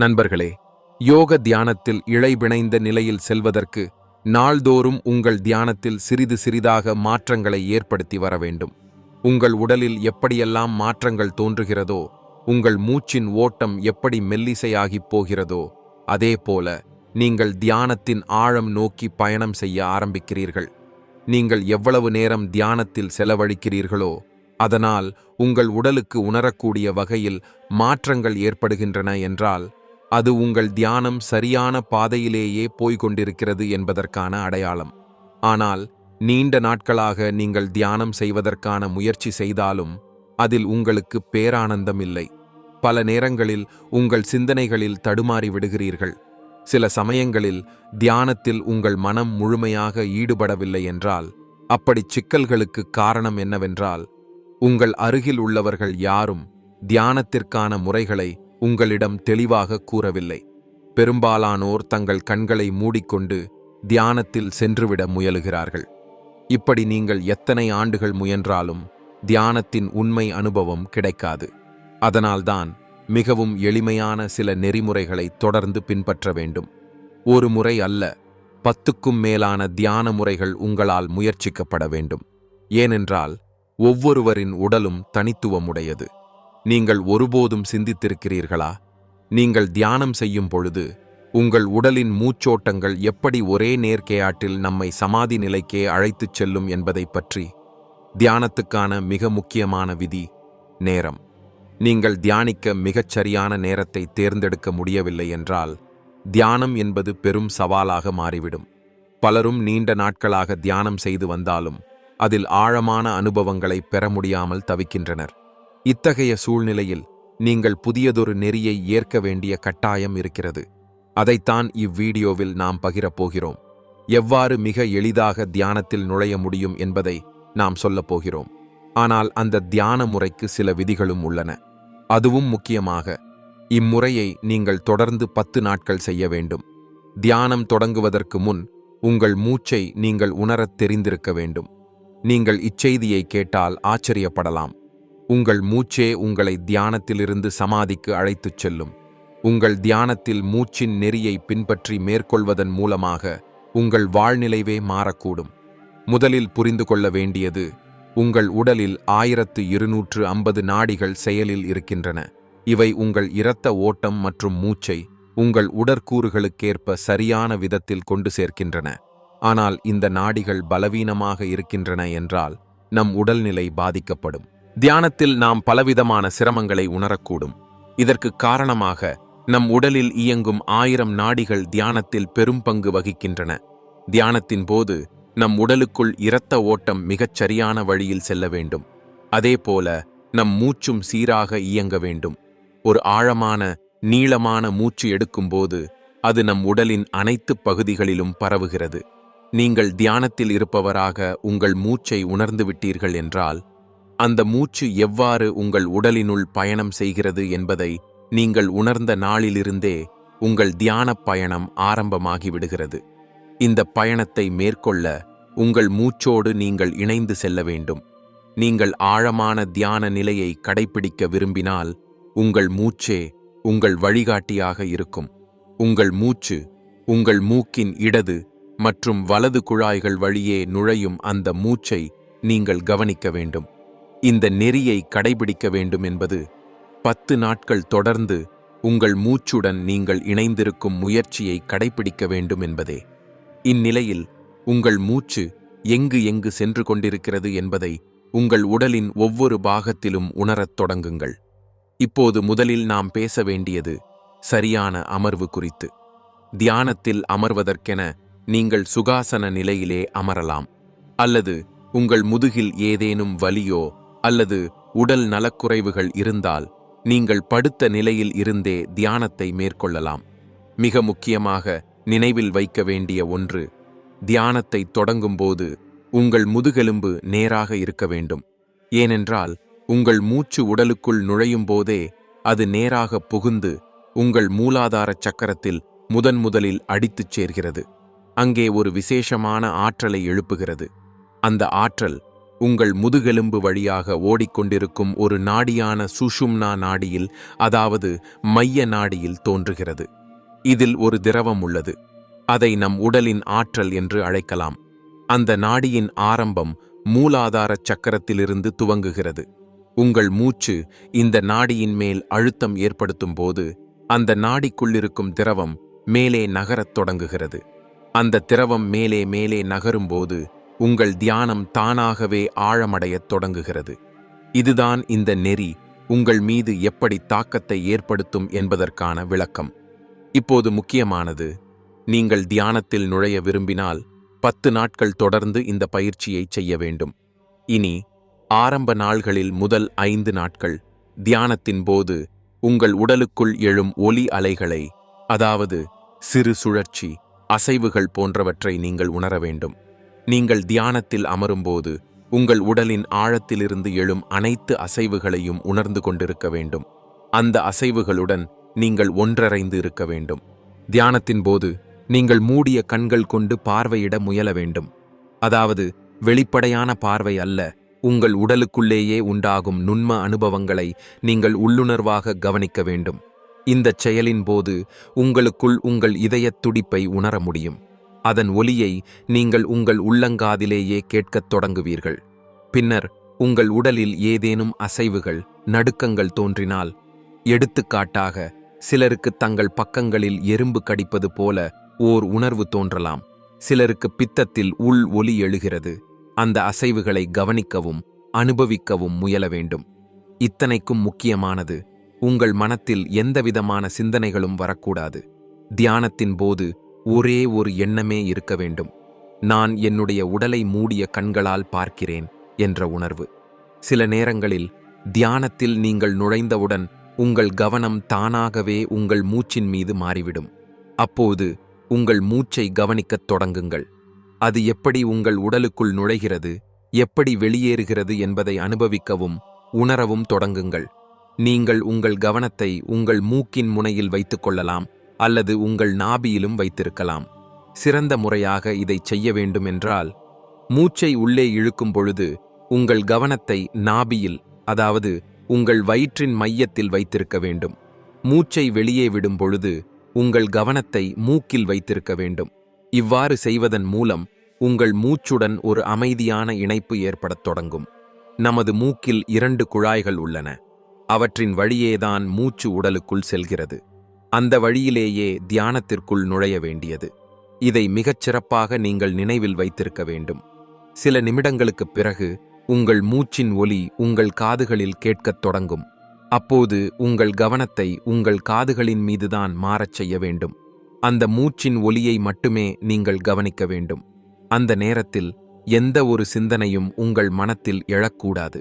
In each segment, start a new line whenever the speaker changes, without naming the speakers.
நண்பர்களே யோக தியானத்தில் இழைபிணைந்த நிலையில் செல்வதற்கு நாள்தோறும் உங்கள் தியானத்தில் சிறிது சிறிதாக மாற்றங்களை ஏற்படுத்தி வர வேண்டும். உங்கள் உடலில் எப்படியெல்லாம் மாற்றங்கள் தோன்றுகிறதோ உங்கள் மூச்சின் ஓட்டம் எப்படி மெல்லிசையாகிப் போகிறதோ அதேபோல நீங்கள் தியானத்தின் ஆழம் நோக்கி பயணம் செய்ய ஆரம்பிக்கிறீர்கள். நீங்கள் எவ்வளவு நேரம் தியானத்தில் செலவழிக்கிறீர்களோ அதனால் உங்கள் உடலுக்கு உணரக்கூடிய வகையில் மாற்றங்கள் ஏற்படுகின்றன என்றால் அது உங்கள் தியானம் சரியான பாதையிலேயே போய்க் கொண்டிருக்கிறது என்பதற்கான அடையாளம். ஆனால் நீண்ட நாட்களாக நீங்கள் தியானம் செய்வதற்கான முயற்சி செய்தாலும் அதில் உங்களுக்கு பேரானந்தம் இல்லை பல நேரங்களில் உங்கள் சிந்தனைகளில் தடுமாறி விடுகிறீர்கள். சில சமயங்களில் தியானத்தில் உங்கள் மனம் முழுமையாக ஈடுபடவில்லை என்றால் அப்படிச் சிக்கல்களுக்கு காரணம் என்னவென்றால் உங்கள் அருகில் உள்ளவர்கள் யாரும் தியானத்திற்கான முறைகளை உங்களிடம் தெளிவாக கூறவில்லை. பெரும்பாலானோர் தங்கள் கண்களை மூடிக்கொண்டு தியானத்தில் சென்றுவிட முயலுகிறார்கள். இப்படி நீங்கள் எத்தனை ஆண்டுகள் முயன்றாலும் தியானத்தின் உண்மை அனுபவம் கிடைக்காது. அதனால்தான் மிகவும் எளிமையான சில நெறிமுறைகளை தொடர்ந்து பின்பற்ற வேண்டும். ஒரு முறை அல்ல பத்துக்கும் மேலான தியான முறைகள் உங்களால் முயற்சிக்கப்பட வேண்டும். ஏனென்றால் ஒவ்வொருவரின் உடலும் தனித்துவமுடையது. நீங்கள் ஒருபோதும் சிந்தித்திருக்கிறீர்களா? நீங்கள் தியானம் செய்யும் பொழுது உங்கள் உடலின் மூச்சோட்டங்கள் எப்படி ஒரே நேர்க்கையாட்டில் நம்மை சமாதி நிலைக்கே அழைத்துச் செல்லும் என்பதைப் பற்றி தியானத்துக்கான மிக முக்கியமான விதி நேரம். நீங்கள் தியானிக்க மிகச் சரியான நேரத்தை தேர்ந்தெடுக்க முடியவில்லை என்றால் தியானம் என்பது பெரும் சவாலாக மாறிவிடும். பலரும் நீண்ட நாட்களாக தியானம் செய்து வந்தாலும் அதில் ஆழமான அனுபவங்களை பெற முடியாமல் தவிக்கின்றனர். இத்தகைய சூழ்நிலையில் நீங்கள் புதியதொரு நெறியை ஏற்க வேண்டிய கட்டாயம் இருக்கிறது. அதைத்தான் இவ்வீடியோவில் நாம் பகிரப் போகிறோம். எவ்வாறு மிக எளிதாக தியானத்தில் நுழைய முடியும் என்பதை நாம் சொல்லப் போகிறோம். ஆனால் அந்த தியான முறைக்கு சில விதிகளும் உள்ளன. அதுவும் முக்கியமாக இம்முறையை நீங்கள் தொடர்ந்து பத்து நாட்கள் செய்ய வேண்டும். தியானம் தொடங்குவதற்கு முன் உங்கள் மூச்சை நீங்கள் உணரத் தெரிந்திருக்க வேண்டும். நீங்கள் இச்செய்தியை கேட்டால் ஆச்சரியப்படலாம். உங்கள் மூச்சே உங்களை தியானத்திலிருந்து சமாதிக்கு அழைத்துச் செல்லும். உங்கள் தியானத்தில் மூச்சின் நெறியை பின்பற்றி மேற்கொள்வதன் மூலமாக உங்கள் வாழ்நிலைவே மாறக்கூடும். முதலில் புரிந்து கொள்ள வேண்டியது உங்கள் உடலில் ஆயிரத்து இருநூற்று ஐம்பது நாடிகள் செயலில் இருக்கின்றன. இவை உங்கள் இரத்த ஓட்டம் மற்றும் மூச்சை உங்கள் உடற்கூறுகளுக்கேற்ப சரியான விதத்தில் கொண்டு சேர்க்கின்றன. ஆனால் இந்த நாடிகள் பலவீனமாக இருக்கின்றன என்றால் நம் உடல்நிலை பாதிக்கப்படும். தியானத்தில் நாம் பலவிதமான சிரமங்களை உணரக்கூடும். இதற்கு காரணமாக நம் உடலில் இயங்கும் ஆயிரம் நாடிகள் தியானத்தில் பெரும் பங்கு வகிக்கின்றன. தியானத்தின் போது நம் உடலுக்குள் இரத்த ஓட்டம் மிகச் சரியான வழியில் செல்ல வேண்டும். அதேபோல நம் மூச்சும் சீராக இயங்க வேண்டும். ஒரு ஆழமான நீளமான மூச்சு எடுக்கும்போது அது நம் உடலின் அனைத்து பகுதிகளிலும் பரவுகிறது. நீங்கள் தியானத்தில் இருப்பவராக உங்கள் மூச்சை உணர்ந்து விட்டீர்கள் என்றால் அந்த மூச்சு எவ்வாறு உங்கள் உடலினுள் பயணம் செய்கிறது என்பதை நீங்கள் உணர்ந்த நாளிலிருந்தே உங்கள் தியானப் பயணம் ஆரம்பமாகிவிடுகிறது. இந்த பயணத்தை மேற்கொள்ள உங்கள் மூச்சோடு நீங்கள் இணைந்து செல்ல வேண்டும். நீங்கள் ஆழமான தியான நிலையை கடைப்பிடிக்க விரும்பினால் உங்கள் மூச்சே உங்கள் வழிகாட்டியாக இருக்கும். உங்கள் மூச்சு உங்கள் மூக்கின் இடது மற்றும் வலது குழாய்கள் வழியே நுழையும் அந்த மூச்சை நீங்கள் கவனிக்க வேண்டும். இந்த நெறியை கடைபிடிக்க வேண்டும் என்பது பத்து நாட்கள் தொடர்ந்து உங்கள் மூச்சுடன் நீங்கள் இணைந்திருக்கும் முயற்சியை கடைபிடிக்க வேண்டும் என்பதே. இந்நிலையில் உங்கள் மூச்சு எங்கு எங்கு சென்று கொண்டிருக்கிறது என்பதை உங்கள் உடலின் ஒவ்வொரு பாகத்திலும் உணரத் தொடங்குங்கள். இப்போது முதலில் நாம் பேச வேண்டியது சரியான அமர்வு குறித்து. தியானத்தில் அமர்வதற்கென நீங்கள் சுகாசன நிலையிலே அமரலாம். அல்லது உங்கள் முதுகில் ஏதேனும் வலியோ அல்லது உடல் நலக்குறைவுகள் இருந்தால் நீங்கள் படுத்த நிலையில் இருந்தே தியானத்தை மேற்கொள்ளலாம். மிக முக்கியமாக நினைவில் வைக்க வேண்டிய ஒன்று தியானத்தை தொடங்கும்போது உங்கள் முதுகெலும்பு நேராக இருக்க வேண்டும். ஏனென்றால் உங்கள் மூச்சு உடலுக்குள் நுழையும் போதே அது நேராக புகுந்து உங்கள் மூலாதார சக்கரத்தில் முதன் முதலில் அடித்துச் சேர்கிறது. அங்கே ஒரு விசேஷமான ஆற்றலை எழுப்புகிறது. அந்த ஆற்றல் உங்கள் முதுகெலும்பு வழியாக ஓடிக்கொண்டிருக்கும் ஒரு நாடியான சுஷும்னா நாடியில் அதாவது மைய நாடியில் தோன்றுகிறது. இதில் ஒரு திரவம் உள்ளது. அதை நம் உடலின் ஆற்றல் என்று அழைக்கலாம். அந்த நாடியின் ஆரம்பம் மூலாதார சக்கரத்திலிருந்து துவங்குகிறது. உங்கள் மூச்சு இந்த நாடியின் மேல் அழுத்தம் ஏற்படுத்தும் போது அந்த நாடிக்குள்ளிருக்கும் திரவம் மேலே நகரத் தொடங்குகிறது. அந்த திரவம் மேலே மேலே நகரும்போது உங்கள் தியானம் தானாகவே ஆழமடையத் தொடங்குகிறது. இதுதான் இந்த நெறி உங்கள் மீது எப்படி தாக்கத்தை ஏற்படுத்தும் என்பதற்கான விளக்கம். இப்போது முக்கியமானது நீங்கள் தியானத்தில் நுழைய விரும்பினால் பத்து நாட்கள் தொடர்ந்து இந்த பயிற்சியை செய்ய வேண்டும். இனி ஆரம்ப நாள்களில் முதல் ஐந்து நாட்கள் தியானத்தின் போது உங்கள் உடலுக்குள் எழும் ஒலி அலைகளை அதாவது சிறு சுழற்சி அசைவுகள் போன்றவற்றை நீங்கள் உணர வேண்டும். நீங்கள் தியானத்தில் அமரும்போது உங்கள் உடலின் ஆழத்திலிருந்து எழும் அனைத்து அசைவுகளையும் உணர்ந்து கொண்டிருக்க வேண்டும். அந்த அசைவுகளுடன் நீங்கள் ஒன்றரைந்து இருக்க வேண்டும். தியானத்தின் போது நீங்கள் மூடிய கண்கள் கொண்டு பார்வையிட முயல வேண்டும். அதாவது வெளிப்படையான பார்வை அல்ல உங்கள் உடலுக்குள்ளேயே உண்டாகும் நுண்ம அனுபவங்களை நீங்கள் உள்ளுணர்வாக கவனிக்க வேண்டும். இந்தச் செயலின் போது உங்களுக்குள் உங்கள் இதயத் துடிப்பை உணர முடியும். அதன் ஒலியை நீங்கள் உங்கள் உள்ளங்காதிலேயே கேட்கத் தொடங்குவீர்கள். பின்னர் உங்கள் உடலில் ஏதேனும் அசைவுகள் நடுக்கங்கள் தோன்றினால் எடுத்துக்காட்டாக சிலருக்கு தங்கள் பக்கங்களில் எறும்பு கடிப்பது போல ஓர் உணர்வு தோன்றலாம். சிலருக்கு பித்தத்தில் உள் ஒலி எழுகிறது. அந்த அசைவுகளை கவனிக்கவும் அனுபவிக்கவும் முயல வேண்டும். இத்தனைக்கும் முக்கியமானது உங்கள் மனத்தில் எந்தவிதமான சிந்தனைகளும் வரக்கூடாது. தியானத்தின் போது ஒரே ஒரு எண்ணமே இருக்க வேண்டும். நான் என்னுடைய உடலை மூடிய கண்களால் பார்க்கிறேன் என்ற உணர்வு. சில நேரங்களில் தியானத்தில் நீங்கள் நுழைந்தவுடன் உங்கள் கவனம் தானாகவே உங்கள் மூச்சின் மீது மாறிவிடும். அப்போது உங்கள் மூச்சை கவனிக்கத் தொடங்குங்கள். அது எப்படி உங்கள் உடலுக்குள் நுழைகிறது எப்படி வெளியேறுகிறது என்பதை அனுபவிக்கவும் உணரவும் தொடங்குங்கள். நீங்கள் உங்கள் கவனத்தை உங்கள் மூக்கின் முனையில் வைத்துக் கொள்ளலாம். அல்லது உங்கள் நாபியிலும் வைத்திருக்கலாம். சிறந்த முறையாக இதை செய்ய வேண்டுமென்றால் மூச்சை உள்ளே இழுக்கும் பொழுது உங்கள் கவனத்தை நாபியில் அதாவது உங்கள் வயிற்றின் மையத்தில் வைத்திருக்க வேண்டும். மூச்சை வெளியே விடும் பொழுது உங்கள் கவனத்தை மூக்கில் வைத்திருக்க வேண்டும். இவ்வாறு செய்வதன் மூலம் உங்கள் மூச்சுடன் ஒரு அமைதியான இணைப்பு ஏற்படத் தொடங்கும். நமது மூக்கில் இரண்டு குழாய்கள் உள்ளன. அவற்றின் வழியேதான் மூச்சு உடலுக்குள் செல்கிறது. அந்த வழியிலேயே தியானத்திற்குள் நுழைய வேண்டியது. இதை மிகச் சிறப்பாக நீங்கள் நினைவில் வைத்திருக்க வேண்டும். சில நிமிடங்களுக்குப் பிறகு உங்கள் மூச்சின் ஒலி உங்கள் காதுகளில் கேட்கத் தொடங்கும். அப்போது உங்கள் கவனத்தை உங்கள் காதுகளின் மீதுதான் மாறச் செய்ய வேண்டும். அந்த மூச்சின் ஒலியை மட்டுமே நீங்கள் கவனிக்க வேண்டும். அந்த நேரத்தில் எந்த ஒரு சிந்தனையும் உங்கள் மனத்தில் எழக்கூடாது.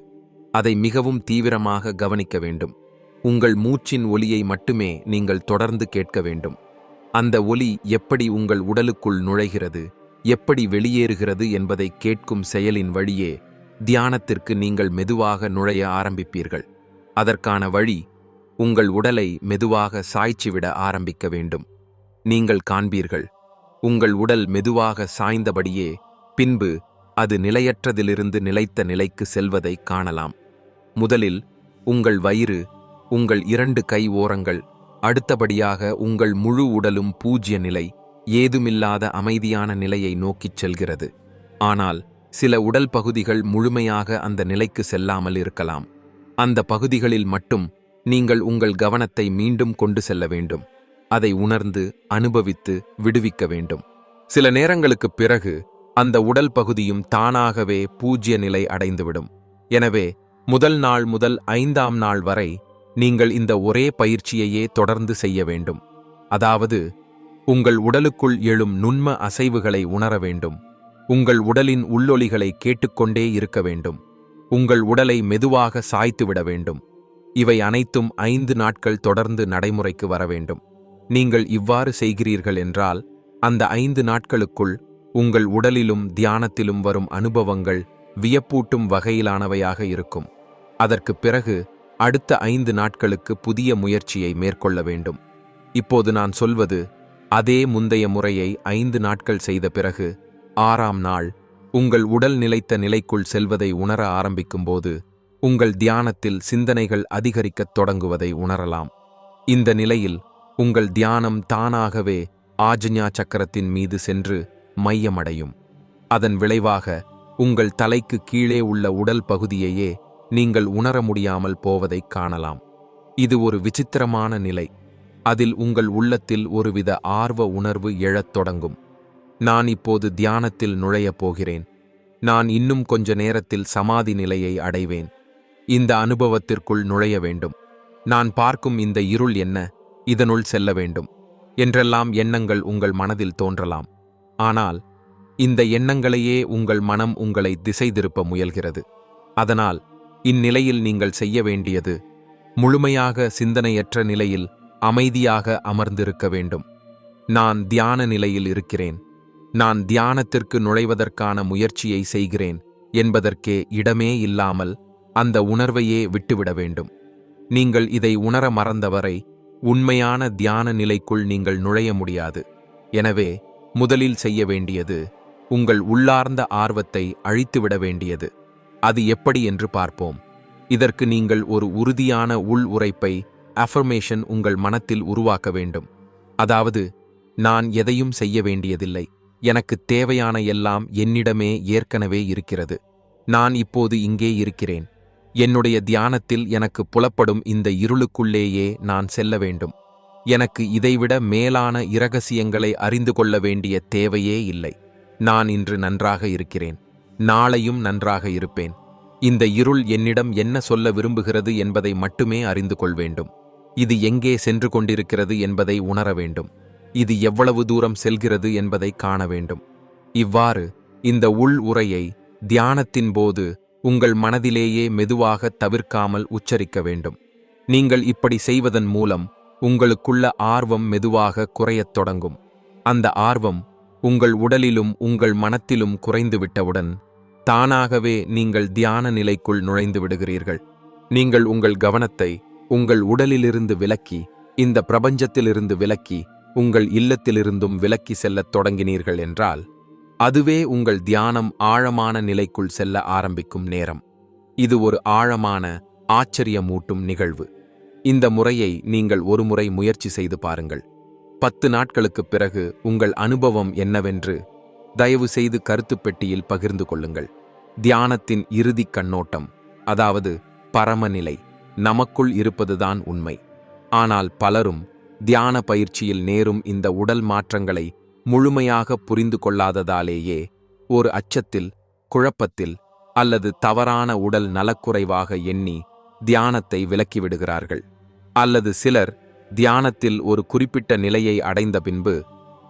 அதை மிகவும் தீவிரமாக கவனிக்க வேண்டும். உங்கள் மூச்சின் ஒலியை மட்டுமே நீங்கள் தொடர்ந்து கேட்க வேண்டும். அந்த ஒலி எப்படி உங்கள் உடலுக்குள் நுழைகிறது எப்படி வெளியேறுகிறது என்பதை கேட்கும் செயலின் வழியே தியானத்திற்கு நீங்கள் மெதுவாக நுழைய ஆரம்பிப்பீர்கள். அதற்கான வழி உங்கள் உடலை மெதுவாக சாய்ச்சிவிட ஆரம்பிக்க வேண்டும். நீங்கள் காண்பீர்கள் உங்கள் உடல் மெதுவாக சாய்ந்தபடியே பின்பு அது நிலையற்றதிலிருந்து நிலைத்த நிலைக்கு செல்வதை காணலாம். முதலில் உங்கள் வயிறு உங்கள் இரண்டு கை ஓரங்கள் அடுத்தபடியாக உங்கள் முழு உடலும் பூஜ்ய நிலை ஏதுமில்லாத அமைதியான நிலையை நோக்கிச் செல்கிறது. ஆனால் சில உடல் பகுதிகள் முழுமையாக அந்த நிலைக்கு செல்லாமல் இருக்கலாம். அந்த பகுதிகளில் மட்டும் நீங்கள் உங்கள் கவனத்தை மீண்டும் கொண்டு செல்ல வேண்டும். அதை உணர்ந்து அனுபவித்து விடுவிக்க வேண்டும். சில நேரங்களுக்குப் பிறகு அந்த உடல் பகுதியும் தானாகவே பூஜ்ய நிலை அடைந்துவிடும். எனவே முதல் நாள் முதல் ஐந்தாம் நாள் வரை நீங்கள் இந்த ஒரே பயிற்சியையே தொடர்ந்து செய்ய வேண்டும். அதாவது உங்கள் உடலுக்குள் எழும் நுண்ம அசைவுகளை உணர வேண்டும். உங்கள் உடலின் உள்ளொலிகளை கேட்டுக்கொண்டே இருக்க வேண்டும். உங்கள் உடலை மெதுவாக சாய்த்துவிட வேண்டும். இவை அனைத்தும் ஐந்து நாட்கள் தொடர்ந்து நடைமுறைக்கு வர வேண்டும். நீங்கள் இவ்வாறு செய்கிறீர்கள் என்றால் அந்த ஐந்து நாட்களுக்குள் உங்கள் உடலிலும் தியானத்திலும் வரும் அனுபவங்கள் வியப்பூட்டும் வகையிலானவையாக இருக்கும். அதற்குப் பிறகு அடுத்த ஐந்து நாட்களுக்கு புதிய முயற்சியை மேற்கொள்ள வேண்டும். இப்போது நான் சொல்வது அதே முந்தைய முறையை ஐந்து நாட்கள் செய்த பிறகு ஆறாம் நாள் உங்கள் உடல் நிலைத்த நிலைக்குள் செல்வதை உணர ஆரம்பிக்கும்போது உங்கள் தியானத்தில் சிந்தனைகள் அதிகரிக்கத் தொடங்குவதை உணரலாம். இந்த நிலையில் உங்கள் தியானம் தானாகவே ஆஜ்ஞா சக்கரத்தின் மீது சென்று மையமடையும். அதன் விளைவாக உங்கள் தலைக்கு கீழே உள்ள உடல் பகுதியையே நீங்கள் உணர முடியாமல் போவதைக் காணலாம். இது ஒரு விசித்திரமான நிலை. அதில் உங்கள் உள்ளத்தில் ஒருவித ஆர்வ உணர்வு எழத் தொடங்கும். நான் இப்போது தியானத்தில் நுழையப் போகிறேன். நான் இன்னும் கொஞ்ச நேரத்தில் சமாதி நிலையை அடைவேன். இந்த அனுபவத்திற்குள் நுழைய வேண்டும். நான் பார்க்கும் இந்த இருள் என்ன? இதனுள் செல்ல வேண்டும். என்றெல்லாம் எண்ணங்கள் உங்கள் மனதில் தோன்றலாம். ஆனால் இந்த எண்ணங்களையே உங்கள் மனம் உங்களை திசை திருப்ப முயல்கிறது. அதனால் இந்நிலையில் நீங்கள் செய்ய வேண்டியது முழுமையாக சிந்தனையற்ற நிலையில் அமைதியாக அமர்ந்திருக்க வேண்டும். நான் தியான நிலையில் இருக்கிறேன். நான் தியானத்திற்கு நுழைவதற்கான முயற்சியை செய்கிறேன் என்பதற்கே இடமே இல்லாமல் அந்த உணர்வையே விட்டுவிட வேண்டும். நீங்கள் இதை உணர மறந்தவரை உண்மையான தியான நிலைக்குள் நீங்கள் நுழைய முடியாது. எனவே முதலில் செய்ய வேண்டியது உங்கள் உள்ளார்ந்த ஆர்வத்தை அழித்துவிட வேண்டியது. அது எப்படி என்று பார்ப்போம். இதற்கு நீங்கள் ஒரு உறுதியான உள் உரைப்பை அஃபர்மேஷன் உங்கள் மனத்தில் உருவாக்க வேண்டும். அதாவது நான் எதையும் செய்ய வேண்டியதில்லை. எனக்கு தேவையான எல்லாம் என்னிடமே ஏற்கனவே இருக்கிறது. நான் இப்போது இங்கே இருக்கிறேன். என்னுடைய தியானத்தில் எனக்கு புலப்படும் இந்த இருளுக்குள்ளேயே நான் செல்ல வேண்டும். எனக்கு இதைவிட மேலான இரகசியங்களை அறிந்து கொள்ள வேண்டிய தேவையே இல்லை. நான் இன்று நன்றாக இருக்கிறேன். நாளையும் நன்றாக இருப்பேன். இந்த இருள் என்னிடம் என்ன சொல்ல விரும்புகிறது என்பதை மட்டுமே அறிந்து கொள் வேண்டும். இது எங்கே சென்று கொண்டிருக்கிறது என்பதை உணர வேண்டும். இது எவ்வளவு தூரம் செல்கிறது என்பதை காண வேண்டும். இவ்வாறு இந்த உள் உரையை தியானத்தின் போது உங்கள் மனதிலேயே மெதுவாக தவிர்க்காமல் உச்சரிக்க வேண்டும். நீங்கள் இப்படி செய்வதன் மூலம் உங்களுக்குள்ள ஆர்வம் மெதுவாக குறையத் தொடங்கும். அந்த ஆர்வம் உங்கள் உடலிலும் உங்கள் மனத்திலும் குறைந்துவிட்டவுடன் தானாகவே நீங்கள் தியான நிலைக்குள் நுழைந்து விடுகிறீர்கள். நீங்கள் உங்கள் கவனத்தை உங்கள் உடலிலிருந்து விலக்கி இந்த பிரபஞ்சத்திலிருந்து விலக்கி உங்கள் இல்லத்திலிருந்தும் விலக்கி செல்லத் தொடங்கினீர்கள் என்றால் அதுவே உங்கள் தியானம் ஆழமான நிலைக்குள் செல்ல ஆரம்பிக்கும் நேரம். இது ஒரு ஆழமான ஆச்சரியமூட்டும் நிகழ்வு. இந்த முறையை நீங்கள் ஒருமுறை முயற்சி செய்து பாருங்கள். பத்து நாட்களுக்குப் பிறகு உங்கள் அனுபவம் என்னவென்று தயவு செய்து கருத்து பெட்டியில் பகிர்ந்து கொள்ளுங்கள். தியானத்தின் இறுதிக் கண்ணோட்டம் அதாவது பரமநிலை நமக்குள் இருப்பதுதான் உண்மை. ஆனால் பலரும் தியான பயிற்சியில் நேரும் இந்த உடல் மாற்றங்களை முழுமையாக புரிந்து கொள்ளாததாலேயே ஒரு அச்சத்தில் குழப்பத்தில் அல்லது தவறான உடல் நலக்குறைவாக எண்ணி தியானத்தை விலக்கிவிடுகிறார்கள். அல்லது சிலர் தியானத்தில் ஒரு குறிப்பிட்ட நிலையை அடைந்த பின்பு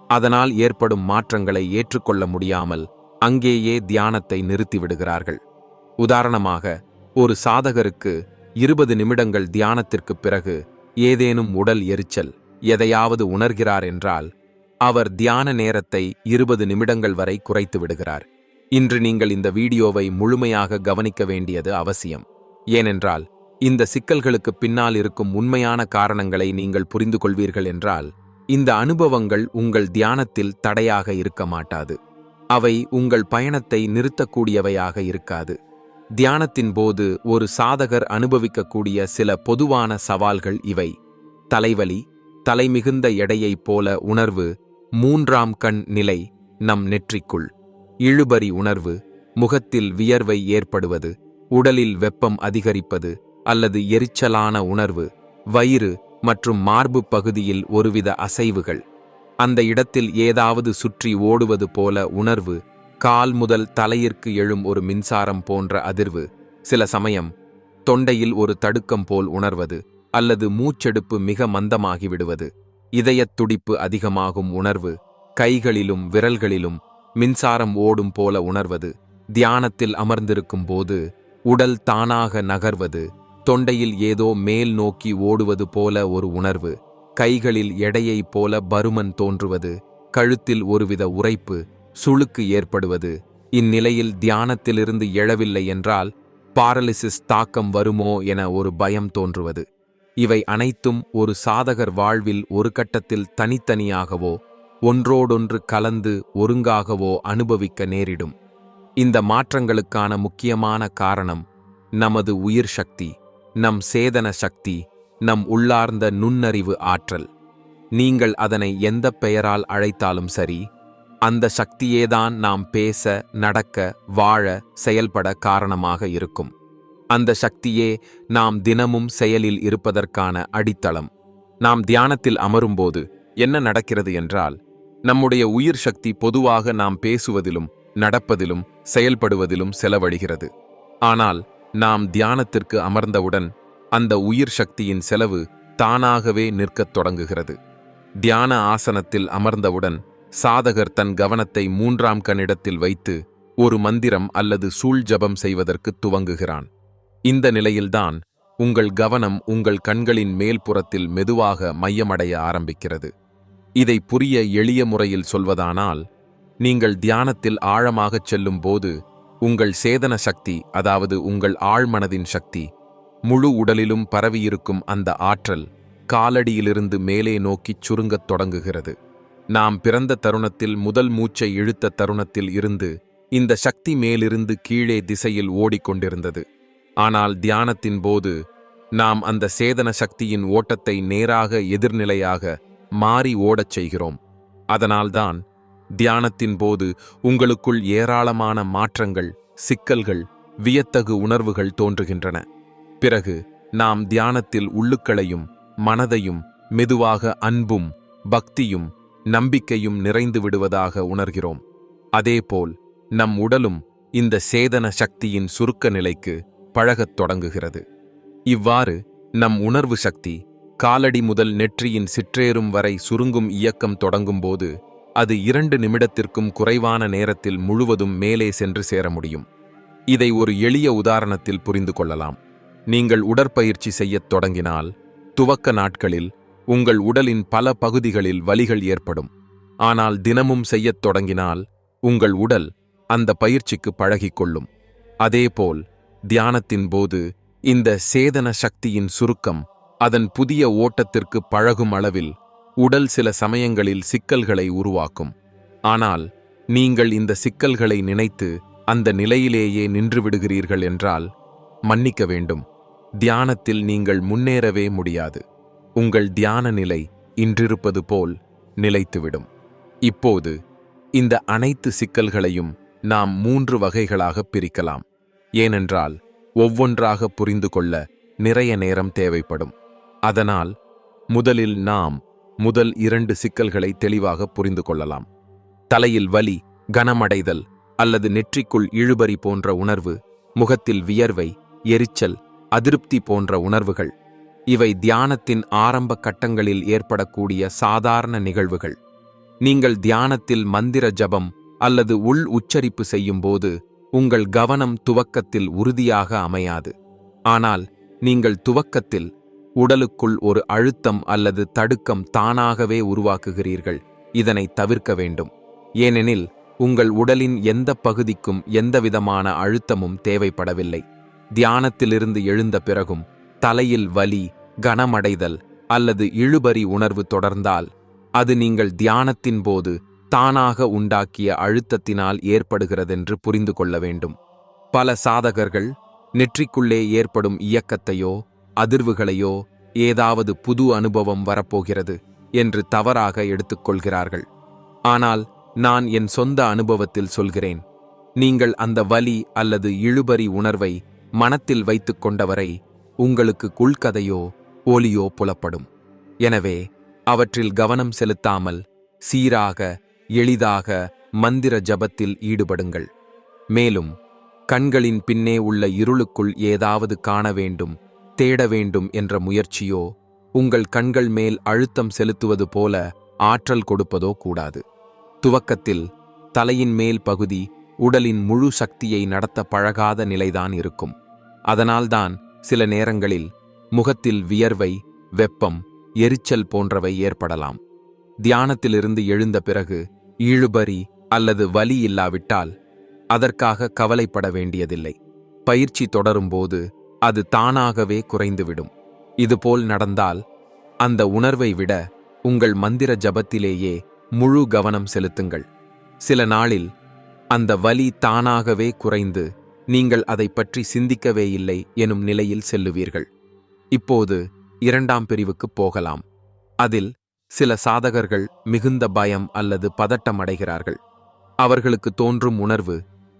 அதனால் ஏற்படும் மாற்றங்களை ஏற்றுக்கொள்ள முடியாமல் அங்கேயே தியானத்தை நிறுத்திவிடுகிறார்கள். உதாரணமாக ஒரு சாதகருக்கு இருபது நிமிடங்கள் தியானத்திற்குப் பிறகு ஏதேனும் உடல் எரிச்சல் எதையாவது உணர்கிறார் என்றால் அவர் தியான நேரத்தை இருபது நிமிடங்கள் வரை குறைத்து விடுகிறார். இன்று நீங்கள் இந்த வீடியோவை முழுமையாக கவனிக்க வேண்டியது அவசியம். ஏனென்றால் இந்த சிக்கல்களுக்கு பின்னால் இருக்கும் உண்மையான காரணங்களை நீங்கள் புரிந்து கொள்வீர்கள் என்றால் இந்த அனுபவங்கள் உங்கள் தியானத்தில் தடையாக இருக்க மாட்டாது. அவை உங்கள் பயணத்தை நிறுத்தக்கூடியவையாக இருக்காது. தியானத்தின் போது ஒரு சாதகர் அனுபவிக்கக்கூடிய சில பொதுவான சவால்கள் இவை. தலைவலி தலைமிகுந்த எடையைப் போல உணர்வு மூன்றாம் கண் நிலை நம் நெற்றிக்குள். இழுபறி உணர்வு முகத்தில் வியர்வை ஏற்படுவது உடலில் வெப்பம் அதிகரிப்பது அல்லது எரிச்சலான உணர்வு வயிறு மற்றும் மார்பு பகுதியில் ஒருவித அசைவுகள். அந்த இடத்தில் ஏதாவது சுற்றி ஓடுவது போல உணர்வு கால் முதல் தலையிற்கு எழும் ஒரு மின்சாரம் போன்ற அதிர்வு. சில சமயம் தொண்டையில் ஒரு தடுக்கம் போல் உணர்வது அல்லது மூச்செடுப்பு மிக மந்தமாகிவிடுவது. இதயத் துடிப்பு அதிகமாகும் உணர்வு கைகளிலும் விரல்களிலும் மின்சாரம் ஓடும் போல உணர்வது. தியானத்தில் அமர்ந்திருக்கும் போது உடல் தானாக நகர்வது. தொண்டையில் ஏதோ மேல் நோக்கி ஓடுவது போல ஒரு உணர்வு கைகளில் எடையைப் போல பருமன் தோன்றுவது கழுத்தில் ஒருவித உரைப்பு சுளுக்கு ஏற்படுவது. இந்நிலையில் தியானத்திலிருந்து எழவில்லை என்றால் பாரலிசிஸ் தாக்கம் வருமோ என ஒரு பயம் தோன்றுவது. இவை அனைத்தும் ஒரு சாதகர் வாழ்வில் ஒரு கட்டத்தில் தனித்தனியாகவோ ஒன்றோடொன்று கலந்து ஒருங்காகவோ அனுபவிக்க நேரிடும். இந்த மாற்றங்களுக்கான முக்கியமான காரணம் நமது உயிர் சக்தி. நம் சேதன சக்தி நம் உள்ளார்ந்த நுண்ணறிவு ஆற்றல். நீங்கள் அதனை எந்த பெயரால் அழைத்தாலும் சரி அந்த சக்தியேதான் நாம் பேச நடக்க வாழ செயல்பட காரணமாக இருக்கும். அந்த சக்தியே நாம் தினமும் செயலில் இருப்பதற்கான அடித்தளம். நாம் தியானத்தில் அமரும்போது என்ன நடக்கிறது என்றால் நம்முடைய உயிர் சக்தி பொதுவாக நாம் பேசுவதிலும் நடப்பதிலும் செயல்படுவதிலும் செலவழிகிறது. ஆனால் நாம் தியானத்திற்கு அமர்ந்தவுடன் அந்த உயிர் சக்தியின் செலவு தானாகவே நிற்கத் தொடங்குகிறது. தியான ஆசனத்தில் அமர்ந்தவுடன் சாதகர் தன் கவனத்தை மூன்றாம் கண்ணிடத்தில் வைத்து ஒரு மந்திரம் அல்லது சூழ் ஜபம் செய்வதற்கு துவங்குகிறான். இந்த நிலையில்தான் உங்கள் கவனம் உங்கள் கண்களின் மேல்புறத்தில் மெதுவாக மையமடைய ஆரம்பிக்கிறது. இதை புரிய எளிய முறையில் சொல்வதானால் நீங்கள் தியானத்தில் ஆழமாகச் செல்லும் போது உங்கள் சேதன சக்தி அதாவது உங்கள் ஆழ்மனதின் சக்தி முழு உடலிலும் பரவியிருக்கும் அந்த ஆற்றல் காலடியிலிருந்து மேலே நோக்கிச் சுருங்கத் தொடங்குகிறது. நாம் பிறந்த தருணத்தில் முதல் மூச்சை இழுத்த தருணத்தில் இருந்து இந்த சக்தி மேலிருந்து கீழே திசையில் ஓடிக்கொண்டிருந்தது. ஆனால் தியானத்தின் போது நாம் அந்த சேதன சக்தியின் ஓட்டத்தை நேராக எதிர்நிலையாக மாறி ஓடச் செய்கிறோம். அதனால்தான் தியானத்தின் போது உங்களுக்குள் ஏராளமான மாற்றங்கள் சிக்கல்கள் வியத்தகு உணர்வுகள் தோன்றுகின்றன. பிறகு நாம் தியானத்தில் உள்ளுக்களையும் மனதையும் மெதுவாக அன்பும் பக்தியும் நம்பிக்கையும் நிறைந்து விடுவதாக உணர்கிறோம். அதேபோல் நம் உடலும் இந்த சேதன சக்தியின் சுருக்க நிலைக்கு பழகத் தொடங்குகிறது. இவ்வாறு நம் உணர்வு சக்தி காலடி முதல் நெற்றியின் சிற்றேறும் வரை சுருங்கும் இயக்கம் தொடங்கும்போது அது இரண்டு நிமிடத்திற்கும் குறைவான நேரத்தில் முழுவதும் மேலே சென்று சேர முடியும். இதை ஒரு எளிய உதாரணத்தில் புரிந்து கொள்ளலாம். நீங்கள் உடற்பயிற்சி செய்யத் தொடங்கினால் துவக்க நாட்களில் உங்கள் உடலின் பல பகுதிகளில் வலிகள் ஏற்படும். ஆனால் தினமும் செய்யத் தொடங்கினால் உங்கள் உடல் அந்த பயிற்சிக்கு பழகிக்கொள்ளும். அதேபோல் தியானத்தின் போது இந்த சேதன சக்தியின் சுருக்கம் அதன் புதிய ஓட்டத்திற்கு பழகும் அளவில் உடல் சில சமயங்களில் சிக்கல்களை உருவாக்கும். ஆனால் நீங்கள் இந்த சிக்கல்களை நினைத்து அந்த நிலையிலேயே நின்று விடுகிறீர்கள் என்றால் மன்னிக்க வேண்டும். தியானத்தில் நீங்கள் முன்னேறவே முடியாது. உங்கள் தியான நிலை இன்றிருப்பது போல் நிலைத்துவிடும். இப்போது இந்த அனைத்து சிக்கல்களையும் நாம் மூன்று வகைகளாக பிரிக்கலாம். ஏனென்றால் ஒவ்வொன்றாக புரிந்து கொள்ள நிறைய நேரம் தேவைப்படும். அதனால் முதலில் நாம் முதல் இரண்டு சிக்கல்களை தெளிவாக புரிந்து கொள்ளலாம். தலையில் வலி கனமடைதல் அல்லது நெற்றிக்குள் இழுபறி போன்ற உணர்வு முகத்தில் வியர்வை எரிச்சல் அதிருப்தி போன்ற உணர்வுகள். இவை தியானத்தின் ஆரம்ப கட்டங்களில் ஏற்படக்கூடிய சாதாரண நிகழ்வுகள். நீங்கள் தியானத்தில் மந்திர ஜபம் அல்லது உள் உச்சரிப்பு செய்யும்போது உங்கள் கவனம் துவக்கத்தில் உறுதியாக அமையாது. ஆனால் நீங்கள் துவக்கத்தில் உடலுக்குள் ஒரு அழுத்தம் அல்லது தடுக்கம் தானாகவே உருவாக்குகிறீர்கள். இதனை தவிர்க்க வேண்டும். ஏனெனில் உங்கள் உடலின் எந்த பகுதிக்கும் எந்தவிதமான அழுத்தமும் தேவைப்படவில்லை. தியானத்திலிருந்து எழுந்த பிறகும் தலையில் வலி கனமடைதல் அல்லது இழுபறி உணர்வு தொடர்ந்தால் அது நீங்கள் தியானத்தின் போது தானாக உண்டாக்கிய அழுத்தத்தினால் ஏற்படுகிறதென்று புரிந்து கொள்ள வேண்டும். பல சாதகர்கள் நெற்றிக்குள்ளே ஏற்படும் இயக்கத்தையோ அதிர்வுகளையோ ஏதாவது புது அனுபவம் வரப்போகிறது என்று தவறாக எடுத்துக்கொள்கிறார்கள். ஆனால் நான் என் சொந்த அனுபவத்தில் சொல்கிறேன் நீங்கள் அந்த வலி அல்லது இழுபறி உணர்வை மனத்தில் வைத்துக் கொண்டவரை உங்களுக்கு குள்கதையோ ஒலியோ புலப்படும். எனவே அவற்றில் கவனம் செலுத்தாமல் சீராக எளிதாக மந்திர ஜபத்தில் ஈடுபடுங்கள். மேலும் கண்களின் பின்னே உள்ள இருளுக்குள் ஏதாவது காண வேண்டும் தேட வேண்டும் என்ற முயற்சியோ உங்கள் கண்கள் மேல் அழுத்தம் செலுத்துவது போல ஆற்றல் கொடுப்பதோ கூடாது. துவக்கத்தில் தலையின் மேல் பகுதி உடலின் முழு சக்தியை நடத்த பழகாத நிலைதான் இருக்கும். அதனால்தான் சில நேரங்களில் முகத்தில் வியர்வை வெப்பம் எரிச்சல் போன்றவை ஏற்படலாம். தியானத்திலிருந்து எழுந்த பிறகு இழுபறி அல்லது வலி இல்லாவிட்டால் அதற்காக கவலைப்பட வேண்டியதில்லை. பயிற்சி தொடரும்போது அது தானாகவே குறைந்துவிடும். இதுபோல் நடந்தால் அந்த உணர்வை விட உங்கள் மந்திர ஜபத்திலேயே முழு கவனம் செலுத்துங்கள். சில நாளில் அந்த வலி தானாகவே குறைந்து நீங்கள் அதை பற்றி சிந்திக்கவே இல்லை எனும் நிலையில் செல்லுவீர்கள். இப்போது இரண்டாம் பிரிவுக்கு போகலாம். அதில் சில சாதகர்கள் மிகுந்த பயம் அல்லது பதட்டம் அடைகிறார்கள். அவர்களுக்கு தோன்றும் உணர்வு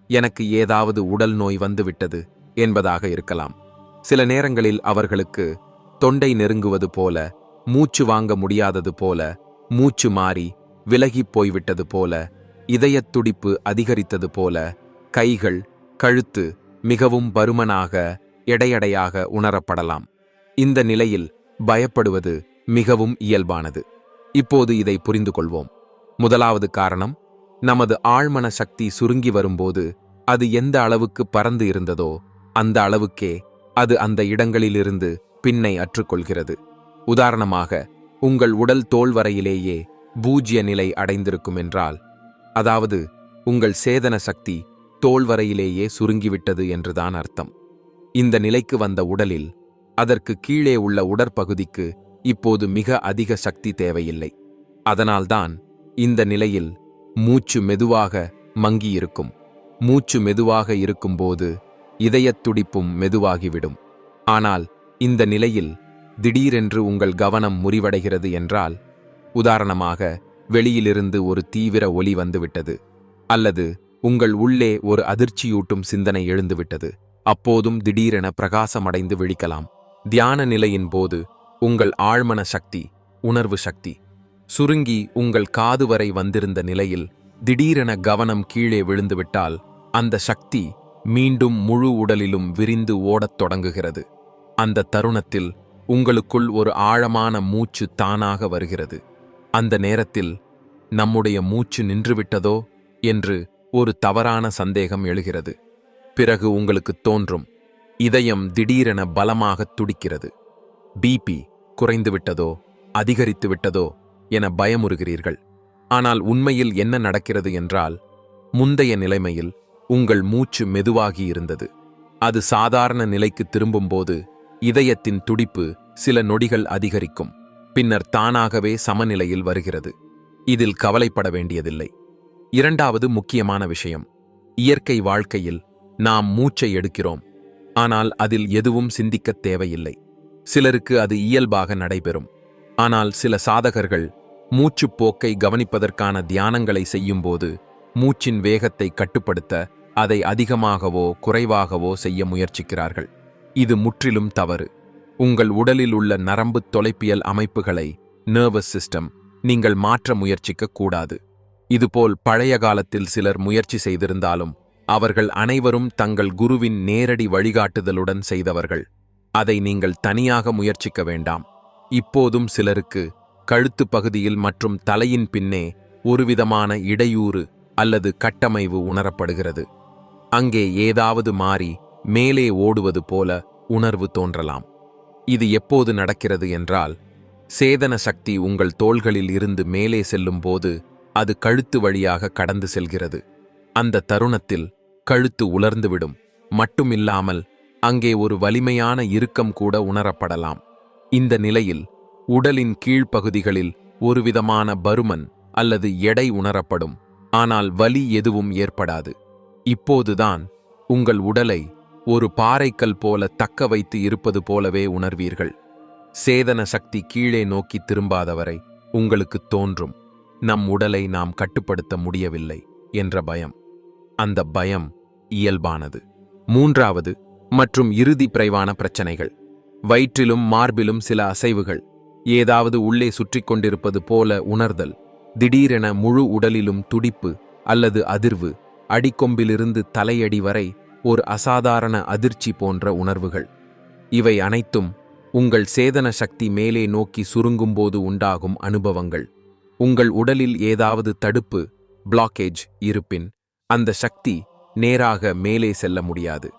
எனக்கு ஏதாவது உடல் நோய் வந்துவிட்டது என்பதாக இருக்கலாம். சில நேரங்களில் அவர்களுக்கு தொண்டை நெருங்குவது போல மூச்சு வாங்க முடியாதது போல மூச்சு மாறி விலகிப் போய்விட்டது போல இதயத் துடிப்பு அதிகரித்தது போல கைகள் கழுத்து மிகவும் பருமனாக எடையடையாக உணரப்படலாம். இந்த நிலையில் பயப்படுவது மிகவும் இயல்பானது. இப்போது இதை புரிந்து கொள்வோம். முதலாவது காரணம் நமது ஆழ்மன சக்தி சுருங்கி வரும்போது அது எந்த அளவுக்கு பறந்து இருந்ததோ அந்த அளவுக்கே அது அந்த இடங்களிலிருந்து பின்னை அற்றுக்கொள்கிறது. உதாரணமாக உங்கள் உடல் தோல் வரையிலேயே பூஜ்ய நிலை அடைந்திருக்கும் என்றால் அதாவது உங்கள் சேதன சக்தி தோல் வரையிலேயே சுருங்கிவிட்டது என்றுதான் அர்த்தம். இந்த நிலைக்கு வந்த உடலில் அதற்கு கீழே உள்ள உடற்பகுதிக்கு இப்போது மிக அதிக சக்தி தேவையில்லை. அதனால்தான் இந்த நிலையில் மூச்சு மெதுவாக மங்கியிருக்கும். மூச்சு மெதுவாக இருக்கும்போது இதயத் துடிப்பும் மெதுவாகிவிடும். ஆனால் இந்த நிலையில் திடீரென்று உங்கள் கவனம் முறிவடைகிறது என்றால் உதாரணமாக வெளியிலிருந்து ஒரு தீவிர ஒலி வந்துவிட்டது அல்லது உங்கள் உள்ளே ஒரு அதிர்ச்சியூட்டும் சிந்தனை எழுந்துவிட்டது அப்போதும் திடீரென பிரகாசமடைந்து விழிக்கலாம். தியான நிலையின் போது உங்கள் ஆழ்மன சக்தி உணர்வு சக்தி சுருங்கி உங்கள் காது வரை வந்திருந்த நிலையில் திடீரென கவனம் கீழே விழுந்துவிட்டால் அந்த சக்தி மீண்டும் முழு உடலிலும் விரிந்து ஓடத் தொடங்குகிறது. அந்த தருணத்தில் உங்களுக்குள் ஒரு ஆழமான மூச்சு தானாக வருகிறது. அந்த நேரத்தில் நம்முடைய மூச்சு நின்றுவிட்டதோ என்று ஒரு தவறான சந்தேகம் எழுகிறது. பிறகு உங்களுக்கு தோன்றும். இதயம் திடீரென பலமாக துடிக்கிறது. பிபி குறைந்துவிட்டதோ அதிகரித்து விட்டதோ என பயமுறுகிறீர்கள். ஆனால் உண்மையில் என்ன நடக்கிறது என்றால் முந்தைய நிலைமையில் உங்கள் மூச்சு மெதுவாகி இருந்தது. அது சாதாரண நிலைக்கு திரும்பும்போது இதயத்தின் துடிப்பு சில நொடிகள் அதிகரிக்கும். பின்னர் தானாகவே சமநிலையில் வருகிறது. இதில் கவலைப்பட வேண்டியதில்லை. இரண்டாவது முக்கியமான விஷயம். இயற்கை வாழ்க்கையில் நாம் மூச்சை எடுக்கிறோம். ஆனால் அதில் எதுவும் சிந்திக்கத் தேவையில்லை. சிலருக்கு அது இயல்பாக நடைபெறும். ஆனால் சில சாதகர்கள் மூச்சுப் போக்கை கவனிப்பதற்கான தியானங்களை செய்யும்போது மூச்சின் வேகத்தை கட்டுப்படுத்த அதை அதிகமாகவோ குறைவாகவோ செய்ய முயற்சிக்கிறார்கள். இது முற்றிலும் தவறு. உங்கள் உடலில் உள்ள நரம்பு தொலைப்பியல் அமைப்புகளை நர்வஸ் சிஸ்டம் நீங்கள் மாற்ற முயற்சிக்க கூடாது. இதுபோல் பழைய காலத்தில் சிலர் முயற்சி செய்திருந்தாலும் அவர்கள் அனைவரும் தங்கள் குருவின் நேரடி வழிகாட்டுதலுடன் செய்தவர்கள். அதை நீங்கள் தனியாக முயற்சிக்க வேண்டாம். இப்போதும் சிலருக்கு கழுத்து பகுதியில் மற்றும் தலையின் பின்னே ஒருவிதமான இடையூறு அல்லது கட்டமைவு உணரப்படுகிறது. அங்கே ஏதாவது மாறி மேலே ஓடுவது போல உணர்வு தோன்றலாம். இது எப்போது நடக்கிறது என்றால் சேதன சக்தி உங்கள் தோள்களில் இருந்து மேலே செல்லும்போது அது கழுத்து வழியாக கடந்து செல்கிறது. அந்த தருணத்தில் கழுத்து உலர்ந்துவிடும். மட்டுமில்லாமல் அங்கே ஒரு வலிமையான இறுக்கம் கூட உணரப்படலாம். இந்த நிலையில் உடலின் கீழ்ப்பகுதிகளில் ஒருவிதமான பருமன் அல்லது எடை உணரப்படும். ஆனால் வலி எதுவும் ஏற்படாது. இப்போதுதான் உங்கள் உடலை ஒரு பாறைக்கல் போல தக்க வைத்து இருப்பது போலவே உணர்வீர்கள். சேதன சக்தி கீழே நோக்கி திரும்பாதவரை உங்களுக்கு தோன்றும். நம் உடலை நாம் கட்டுப்படுத்த முடியவில்லை என்ற பயம். அந்த பயம் இயல்பானது. மூன்றாவது மற்றும் இறுதி பிரைவான பிரச்சனைகள். வயிற்றிலும் மார்பிலும் சில அசைவுகள். ஏதாவது உள்ளே சுற்றி கொண்டிருப்பது போல உணர்தல். திடீரென முழு உடலிலும் துடிப்பு அல்லது அதிர்வு. அடிக்கொம்பிலிருந்து தலையடி வரை ஒரு அசாதாரண அதிர்ச்சி போன்ற உணர்வுகள். இவை அனைத்தும் உங்கள் சேதன சக்தி மேலே நோக்கி சுருங்கும்போது உண்டாகும் அனுபவங்கள். உங்கள் உடலில் ஏதாவது தடுப்பு பிளாக்கேஜ் இருப்பின் அந்த சக்தி நேராக மேலே செல்ல முடியாது.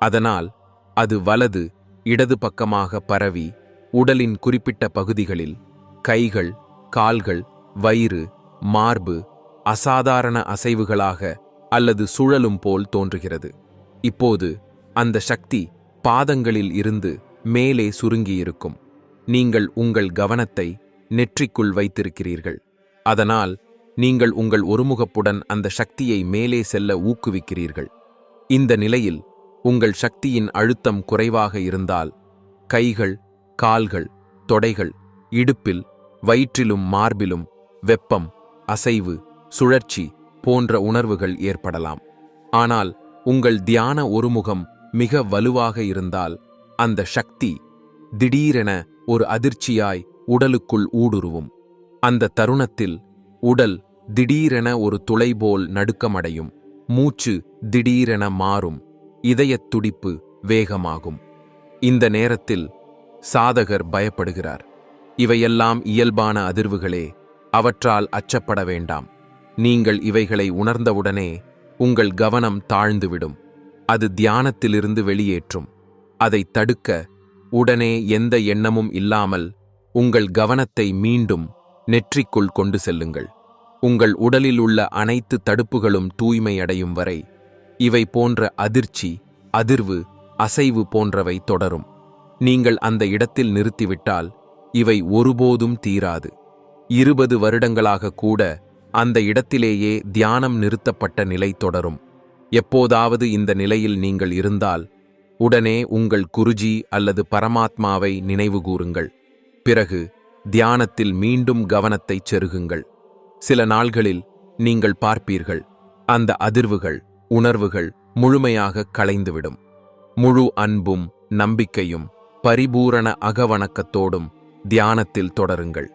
அதனால் அது வலது இடது பக்கமாக பரவி உடலின் குறிப்பிட்ட பகுதிகளில் கைகள் கால்கள் வயிறு மார்பு அசாதாரண அசைவுகளாக அல்லது சுழலும் போல் தோன்றுகிறது. இப்போது அந்த சக்தி பாதங்களில் இருந்து மேலே சுருங்கியிருக்கும். நீங்கள் உங்கள் கவனத்தை நெற்றிக்குள் வைத்திருக்கிறீர்கள். அதனால் நீங்கள் உங்கள் ஒருமுகப்புடன் அந்த சக்தியை மேலே செல்ல ஊக்குவிக்கிறீர்கள். இந்த நிலையில் உங்கள் சக்தியின் அழுத்தம் குறைவாக இருந்தால் கைகள் கால்கள் தொடைகள் இடுப்பில் வயிற்றிலும் மார்பிலும் வெப்பம் அசைவு சுழற்சி போன்ற உணர்வுகள் ஏற்படலாம். ஆனால் உங்கள் தியான ஒருமுகம் மிக வலுவாக இருந்தால் அந்த சக்தி திடீரென ஒரு அதிர்ச்சியாய் உடலுக்குள் ஊடுருவும். அந்த தருணத்தில் உடல் திடீரென ஒரு துளைபோல் நடுக்கமடையும். மூச்சு திடீரென மாறும். இதயத் துடிப்பு வேகமாகும். இந்த நேரத்தில் சாதகர் பயப்படுகிறார். இவையெல்லாம் இயல்பான அதிர்வுகளே. அவற்றால் அச்சப்பட வேண்டாம். நீங்கள் இவைகளை உணர்ந்தவுடனே உங்கள் கவனம் தாழ்ந்துவிடும். அது தியானத்திலிருந்து வெளியேற்றும். அதை தடுக்க உடனே எந்த எண்ணமும் இல்லாமல் உங்கள் கவனத்தை மீண்டும் நெற்றிக்குள் கொண்டு செல்லுங்கள். உங்கள் உடலில் உள்ள அனைத்து தடுப்புகளும் தூய்மையடையும் வரை இவை போன்ற அதிர்ச்சி அதிர்வு அசைவு போன்றவை தொடரும். நீங்கள் அந்த இடத்தில் நிறுத்திவிட்டால் இவை ஒருபோதும் தீராது. இருபது வருடங்களாக கூட அந்த இடத்திலேயே தியானம் நிறுத்தப்பட்ட நிலை தொடரும். எப்போதாவது இந்த நிலையில் நீங்கள் இருந்தால் உடனே உங்கள் குருஜி அல்லது பரமாத்மாவை நினைவுகூருங்கள். பிறகு தியானத்தில் மீண்டும் கவனத்தைச் செருகுங்கள். சில நாள்களில் நீங்கள் பார்ப்பீர்கள் அந்த அதிர்வுகள் உணர்வுகள் முழுமையாக களைந்துவிடும் முழு அன்பும் நம்பிக்கையும் பரிபூரண அகவணக்கத்தோடும் தியானத்தில் தொடருங்கள்.